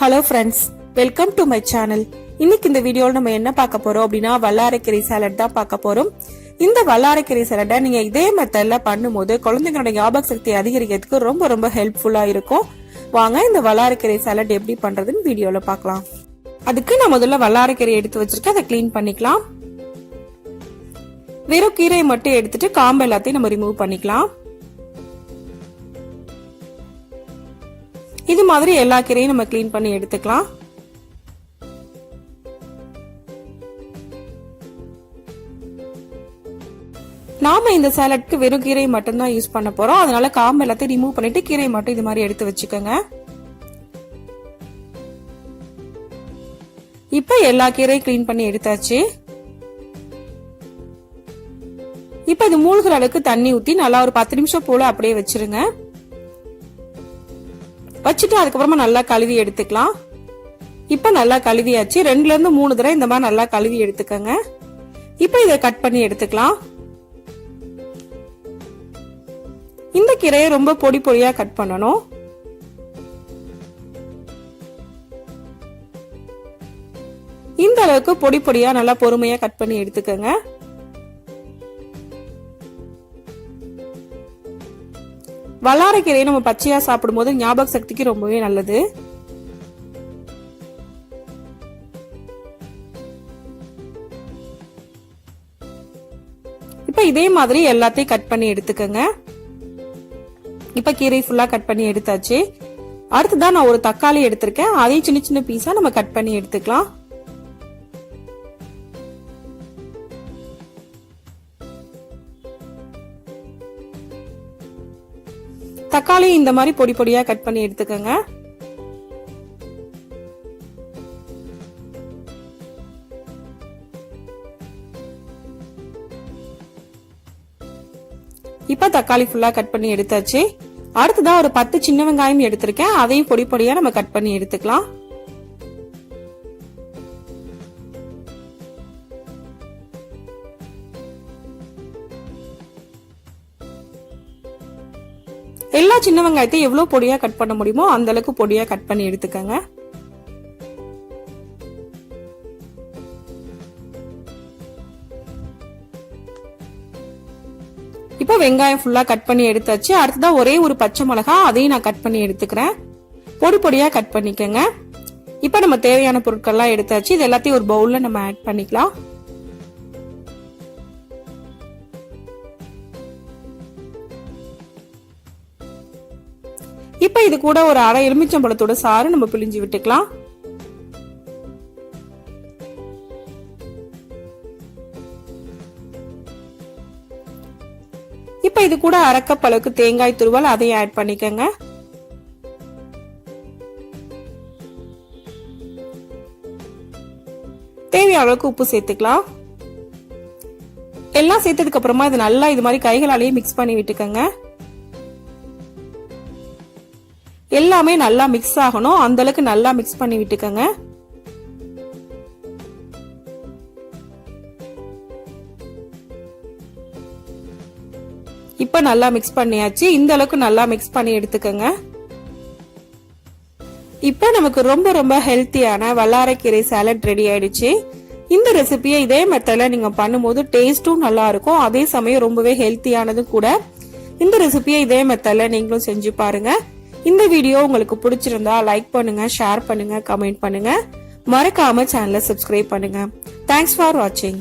Hello friends welcome to my channel இன்னைக்கு இந்த வீடியோவில் நம்ம என்ன பார்க்க போறோம் அப்படின்னா வல்லாரைக்கீரை சாலட் தான் பார்க்க போறோம். இந்த வல்லாரைக்கீரை சாலட்டை நீங்க இதே மெத்தட்ல பண்ணும்போது குழந்தைங்களோட ஞாபக சக்தி அதிகரிக்கிறதுக்கு ரொம்ப ரொம்ப ஹெல்ப்ஃபுல்லா இருக்கும். வாங்க இந்த வல்லாரைக்கீரை சாலட் எப்படி பண்றதுன்னு வீடியோல பார்க்கலாம். அதுக்கு நான் முதல்ல வல்லாரைக்கீரை எடுத்து வச்சிருக்கேன். அதை க்ளீன் பண்ணிக்கலாம். வெறும் கீரையை மட்டும் எடுத்துட்டு காம்பு எல்லாத்தையும் நம்ம ரிமூவ் பண்ணிக்கலாம். இது மாதிரி எல்லா கீரையும் நம்ம க்ளீன் பண்ணி எடுத்துக்கலாம். நாம இந்த சேலட்க்கு வெறும் கீரை மட்டும்தான் யூஸ் பண்ண போறோம். அதனால காம்பு எல்லாத்தையும் ரிமூவ் பண்ணிட்டு கீரை மட்டும் இது மாதிரி எடுத்து வச்சுக்கோங்க. இப்ப எல்லா கீரையும் க்ளீன் பண்ணி எடுத்தாச்சு. இப்ப இது மூழ்கிற அளவுக்கு தண்ணி ஊத்தி நல்லா ஒரு பத்து நிமிஷம் போல அப்படியே வச்சிருங்க. வச்சுட்டு அதுக்கப்புறமா நல்லா கழுவி எடுத்துக்கலாம். இப்ப நல்லா கழுவியாச்சு. ரெண்டுல இருந்து மூணு தடவை இந்த மாதிரி நல்லா கழுவி எடுத்துக்கோங்க. இப்ப இதை கட் பண்ணி எடுத்துக்கலாம். இந்த கீரையை ரொம்ப பொடி பொடியா கட் பண்ணணும். இந்த அளவுக்கு பொடி பொடியா நல்லா பொறுமையா கட் பண்ணி எடுத்துக்கோங்க. வல்லாரைக்கீரையை நம்ம பச்சையாக சாப்பிடும்போது ஞாபக சக்திக்கு ரொம்பவே நல்லது. இப்போ இதே மாதிரி எல்லாத்தையும் கட் பண்ணி எடுத்துக்கோங்க. இப்போ கீரை ஃபுல்லாக கட் பண்ணி எடுத்தாச்சு. அடுத்ததான் நான் ஒரு தக்காளி எடுத்திருக்கேன். அதையும் சின்ன சின்ன பீஸாக நம்ம கட் பண்ணி எடுத்துக்கலாம். தக்காளி இந்த மாதிரி பொடி பொடியா கட் பண்ணி எடுத்துக்கோங்க. இப்ப தக்காளி ஃபுல்லா கட் பண்ணி எடுத்தாச்சு. அடுத்ததான் ஒரு பத்து சின்ன வெங்காயம் எடுத்திருக்கேன். அதையும் பொடி பொடியா நம்ம கட் பண்ணி எடுத்துக்கலாம். எல்லா சின்ன வெங்காயத்தையும் எவ்வளோ பொடியாக கட் பண்ண முடியுமோ அந்த அளவுக்கு பொடியாக கட் பண்ணி எடுத்துக்கோங்க. இப்போ வெங்காயம் ஃபுல்லாக கட் பண்ணி எடுத்தாச்சு. அடுத்ததா ஒரே ஒரு பச்சை மிளகா அதையும் நான் கட் பண்ணி எடுத்துக்கிறேன். பொடி பொடியாக கட் பண்ணிக்கோங்க. இப்போ நம்ம தேவையான பொருட்கள்லாம் எடுத்தாச்சு. இது எல்லாத்தையும் ஒரு பவுலில் நம்ம ஆட் பண்ணிக்கலாம். இப்போ இது கூட ஒரு அரை எலுமிச்சம்பழத்தோட சாறு நம்ம பிழிஞ்சு விட்டுக்கலாம். இப்போ இது கூட அரைக்கப் அளவுக்கு தேங்காய் துருவல் அதையும் ஆட் பண்ணிக்கோங்க. தேவையான அளவுக்கு உப்பு சேர்த்துக்கலாம். எல்லாம் சேர்த்ததுக்கு அப்புறமா இது நல்லா இது மாதிரி கைகளாலேயே மிக்ஸ் பண்ணி விட்டுக்கோங்க. எல்லாமே நல்லா மிக்ஸ் ஆகணும். அந்த அளவுக்கு நல்லா மிக்ஸ் பண்ணி விட்டுக்கோங்க. இப்ப நல்லா மிக்ஸ் பண்ணியாச்சு. இந்த அளவுக்கு நல்லா மிக்ஸ் பண்ணி எடுத்துக்கோங்க. இப்ப நமக்கு ரொம்ப ரொம்ப ஹெல்த்தியான வல்லாரைக்கீரை சாலட் ரெடி ஆயிடுச்சு. இந்த ரெசிபியை இதே மெத்தட்ல நீங்க பண்ணும்போது டேஸ்டும் நல்லா இருக்கும். அதே சமயம் ரொம்பவே ஹெல்த்தியானதும் கூட. இந்த ரெசிபியை இதே மெத்தட்ல நீங்களும் செஞ்சு பாருங்க. இந்த வீடியோ உங்களுக்கு பிடிச்சிருந்தா லைக் பண்ணுங்க ஷேர் பண்ணுங்க கமெண்ட் பண்ணுங்க. மறக்காம சேனலை சப்ஸ்கிரைப் பண்ணுங்க. தேங்க்ஸ் ஃபார் வாட்சிங்